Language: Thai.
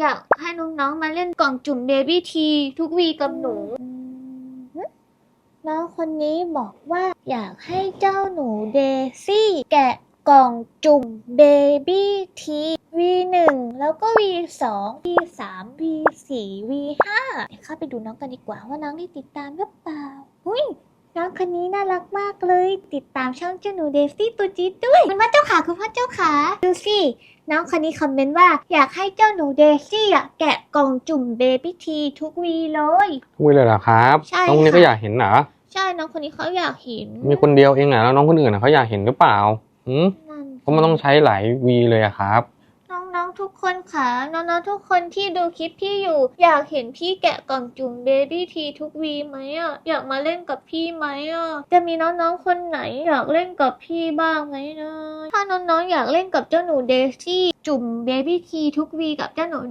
อยากให้น้องๆมาเล่นกล่องจุ่มเบบี้ทีทุกวีกับหนู น้องคนนี้บอกว่าอยากให้เจ้าหนูเดซี่แกะกล่องจุ่มเบบี้ที V1 แล้วก็ V2 V3 V4 V5 เดี๋ยวเข้าไปดูน้องกันดีกว่าว่าน้องได้ติดตามหรือเปล่าหุ้ยน้องคนนี้น่ารักมากเลย ติดตามช่องเจ้าหนูเดซี่ตัวจี๊ดด้วย คุณพ่อเจ้าขาคุณพ่อเจ้าขาดูสิน้องคนนี้คอมเมนต์ว่าอยากให้เจ้าหนูเดซี่อะแกะกล่องจุ่มเบบี้ทีทุกวีเลย ทุกวีเลยเหรอครับใช่น้องคนนี้ค่ะก็อยากเห็นเหรอใช่น้องคนนี้เขาอยากเห็นมีคนเดียวเองอะแล้วน้องคนอื่นอะเขาอยากเห็นหรือเปล่าหืมนั่นเพราะมันต้องใช้หลายวีเลยอะครับน้องๆ ทุกคนค่ะน้องๆทุกคนที่ดูคลิปพี่อยู่ อยากเห็นพี่แกะกล่องจุ่มเบบี้ทีทุกวีไหมอะอยากมาเล่นกับพี่ไหมอะจะมีน้องๆคนไหนอยากเล่นกับพี่บ้างไหมนะถ้าน้องๆอยากเล่นกับเจ้าหนูเดซี่จุ่มเบบี้ทีทุกวีกับเจ้าหนูเด